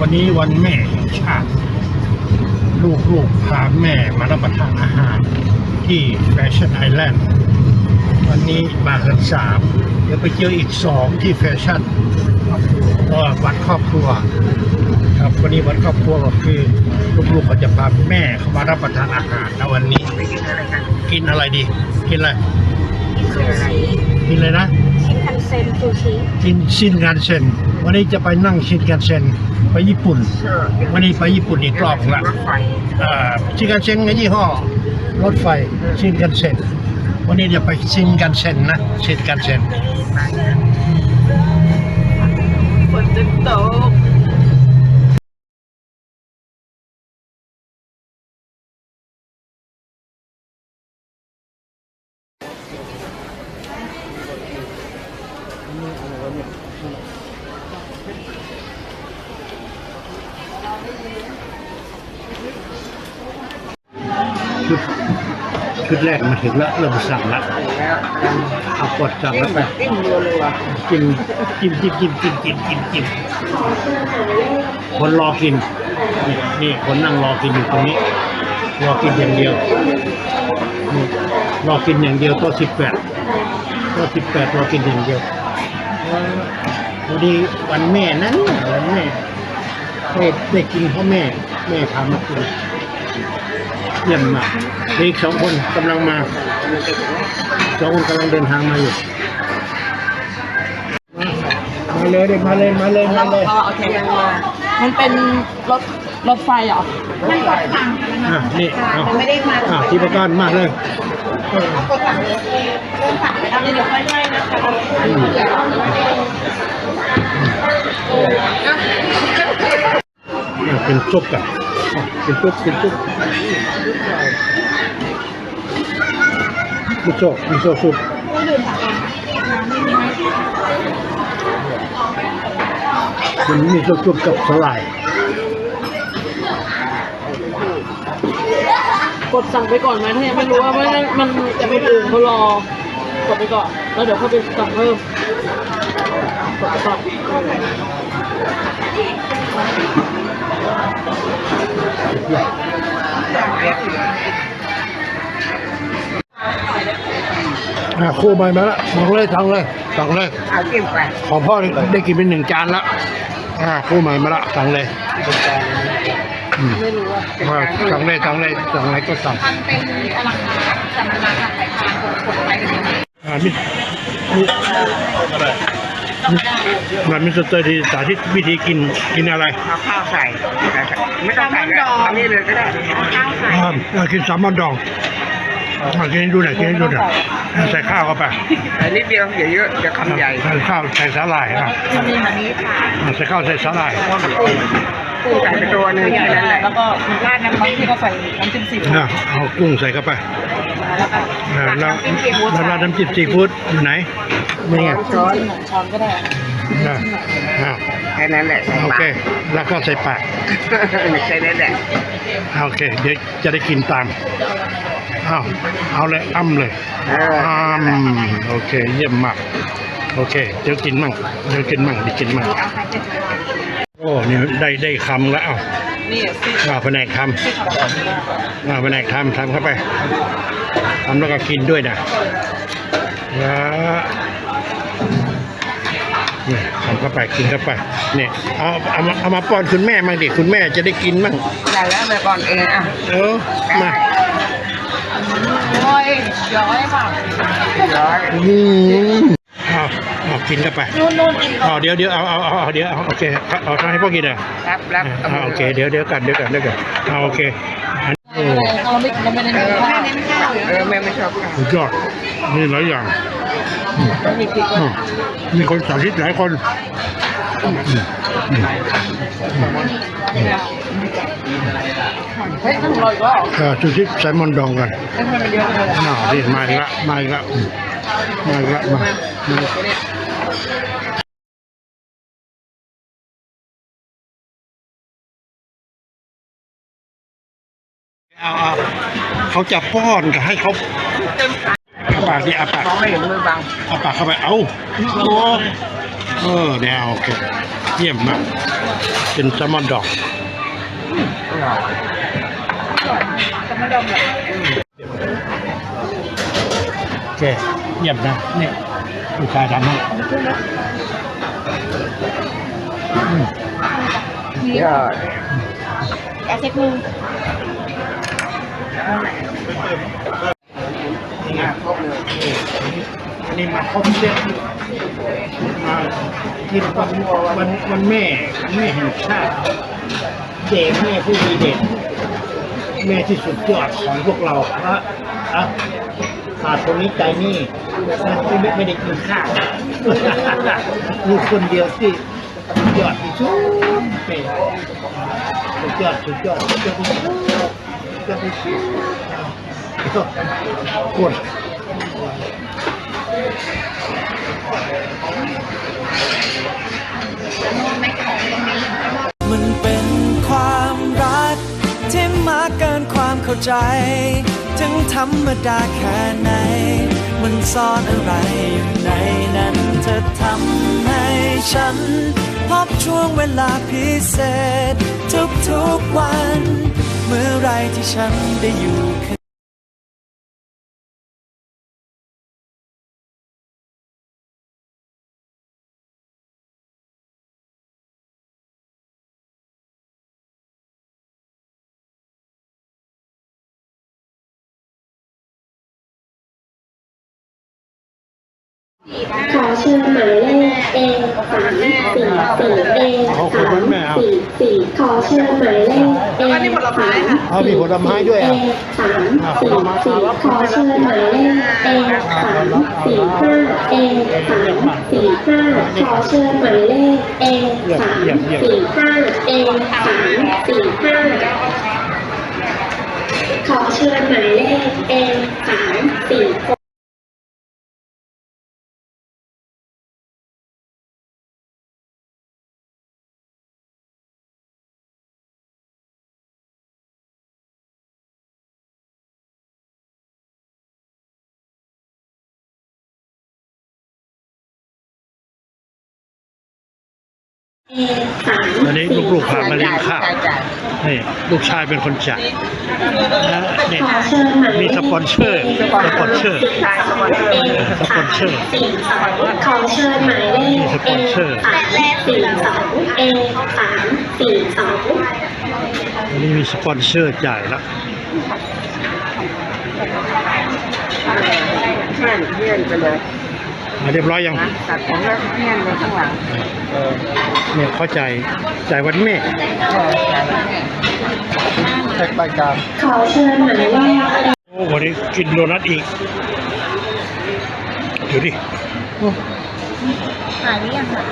วันนี้วันแม่แห่งชาติ ลูกๆพาแม่มารับประทานอาหาร ที่แฟชั่นไอแลนด์วันนี้มากันสามเดี๋ยวไปเจออีกสองที่แฟชั่นก็วันครอบครัว ครับวันนี้วันครอบครัวก็คือลูกๆเขาจะพาแม่เขามารับประทานอาหารนะวันนี้ไปกินอะไรกันกินอะไรดี กินอะไรกินอะไรกินเลยนะชินคันเซ็นซูชิกินชินกันเซ็นวันนี้จะไปนั่งชินกันเซ็น ไปญี่ปุ่น วันนี้ไปญี่ปุ่นอีกรอบละรถไฟอ่าชินกันเซ็นในยี่ห้อรถไฟชินกันเซ็นวันนี้จะไปชินกันเซ็นนะชินกันเซ็น ชุดแรกมาถึงแล้วเริ่มสั่งละเอากดสั่งแล้วไปกินกินกินกินกินกินกินกินคนรอกินนี่นี่คนนั่งรอกินอยู่ตรงนี้ รอกินอย่างเดียวรอกินอย่างเดียวโตัวสิบแปดโตัวสิบแปดรอกินอย่างเดียวเออพอดีวันแม่นั้นวันแม่ได้ได้กินพราะแม่ แม่พามากิน เยี่ยมมากมีอีกสองคนกำลังมาสองคนกำลังเดินทางมาอยู่ มาเลยเด็กมาเลยมาเลยมาเลยอ๋อโอเคมันเป็นรถรถไฟเหรอมันกดสั่งอะนี่เอามันไม่ได้มาอะที่ประกันมาเลยเออกดสั่งเลยเริ่มสั่งไปแล้วเดี๋ยวค่อยไล่นะคะอืมอะเป็นซุปกันอะ เป็นซุปเป็นซุปมิโซะมิโซะซุปเป็นมิโซะซุปกับสลายกดสั่งไปก่อนไหมถ้ายังไม่รู้ว่าไม่งั้นมันจะไม่ถึงเขารอกดไปก่อนแล้วเดี๋ยวค่อยไปสั่งเพิ่มกดไปก่อน อะคู่ใบมาแล้วสั่งเลยสั่งเลยสั่งเลย เอาจิ้มไปของพ่อได้กินเป็นหนึ่งจานละอ่าคู่ใหม่มาละสั่งเลยอืมไม่รู้ว่าว่าสั่งเลยสั่งเลยสั่งอะไรก็สั่ง มันเป็นอลังการแต่มันมาทางสายพานกดไปกันยังไงอ่ามิมิ มันมิสเตอร์ที่สาธิตวิธีกินกินอะไรเอาข้าวใส่ไม่ต้องใส่ก็อันนี้เลยก็ได้ข้าวใส่อ่าอ่ากินแซลมอนดองอ่ากินให้ดูหน่อยกินให้ดูหน่อยอ่าใส่ข้าวเข้าไปอันนี้เดียวอย่าเยอะจะคำใหญ่ใส่ข้าวใส่สาหร่ายอะอันนี้อันนี้ค่ะอ่าใส่ข้าวใส่สาหร่ายกุ้งใส่ไปตัวหนึงแค่นั้นแหละแล้วก็ราดน้ำมันที่เขาใส่น้ำจิ้มซีฟู้ดอ่าเอากุ้งใส่เข้าไป แล้วก็อ่าแล้วแล้วราดน้ำจิ้มซีฟู้ดอยู่ไหนนี่ไงช้อนช้อนก็ได้อ่าอ่าแค่นั้นแหละใส่โอปาเค แล้วก็ใส่ปาก แค่นั้นแหละโอเค เดี๋ยวจะได้กินตามเอาเอาเลยอ้ำเลยเอออ้ำโอเค เยี่ยมมาก โอเค เดี๋ยวกินมั่งเดี๋ยวกินมั่งเดี๋ยวกินมั่งโอ้นี่ได้ได้คำแล้วเอานี่ซีเอาแผนกทำเอาแผนกทำทำเข้าไป ทำแล้วก็กินด้วยนะแล้วนี่ทำเข้าไปกินเข้าไปเนี่ยเอาเอามาเอามาป้อนคุณแม่มั่งดิคุณแม่จะได้กินมั่งได้แล้วแม่ก่อนเองอะเออมาย้อยย้อยค่ะร้อยอืมเอาเอากินเข้าไปนู่นนู่นอีกเอาเดี๋ยวเดี๋ยวเอาเอาเอาเอาเดี๋ยวเอาโอเคเอาเอาทำให้พ่อกินอะรับรับเอาโอเคเดี๋ยวเดี๋ยวกันเดี๋ยวกันเดี๋ยวกันเอาโอเค อันโอ้เราไม่เราไม่ได้เอเน้นอข้าวเน้นข้าวเออแม่ไม่ชอบข้าวสุดยอดมีหลายอย่างต้องมีพริกอืมมีคนสาธิตหลายคนอืมอืมเฮ้ยต้องรออีกแล้วเออสุดที่แซลมอนดองกันให้มันเยอะเลยน่าดีมาอีกละมาอีกละอืมมาอีกละมา เอาเอาเขาจะป้อนกับให้เขาอาปากดิอาปากมองไม่เห็นมือบังเอาปากเข้าไปเอาโอ้เออเนี่ยโอเคเยี่ยมมากกินแซลมอนดองแต่ไม่ดมเลยโอเคเยี่ยมนะเนี่ยลูกชายทำให้อืมยอดแอสเซ็กมือ นี่ไงครบเลยอันนี้มาครบเซตมากินวันวันวันแม่แม่แห่งชาติเด็กแม่ผู้ดีเด่นแม่ที่สุดยอดของพวกเราพระอะขาดตรงนี้ใจนี่ไม่ไม่ได้กินข้าวมีคนเดียวที่ยอดที่สุดเป็นสุดยอดสุดยอดสุดยอด กดมันเป็นความรักที่มากเกินความเข้าใจ ถึงธรรมดาแค่ไหน มันซ่อนอะไรอยู่ในนั้นเธอทำให้ฉัน พบช่วงเวลาพิเศษ ทุกๆวัน เมื่อไรที่ฉันได้อยู่ ขอเชิญหมายเลข A สามสี่สี่เอสามสี่สี่ขอเชิญหมายเลข A แล้วก็นี่ผลไม้ค่ะเอามีผลไม้ด้วย A อะสามสี่สี่ขอเชิญหมายเลข A สามสี่ห้า A สามสี่ห้าขอเชิญหมายเลข A สามสี่ห้า A สามสี่ห้าขอเชิญหมายเลข A สามสี่สาม อันนี้ลูกๆพามาเลี้ยงข้าวนี่ลูกชายเป็นคนจ่ายนะนี่ขอเชิญหมายเลขมีสปอนเซอร์สปอนเซอร์ชายสปอนเซอร์สปอนเซอร์สี่สองขอเชิญหมายเลขมีสปเออนเซอร์สามสี่สองเอสามสี่สองอันนี้มีสปอนเซอร์จ่ายแล้วเพื่อนเพื่อนไปเลยมา เรียบร้อยยังนะตัดผมแล้วเพื่อนไปข้างหลังเออเนี่ยเข้าใจจ่ายวันแม่เช็คใบกลางขอเชิญหมายเลขเอโอ้วันนี้กินโดนัทอีกดูดิโอ้หายหรือยังคะ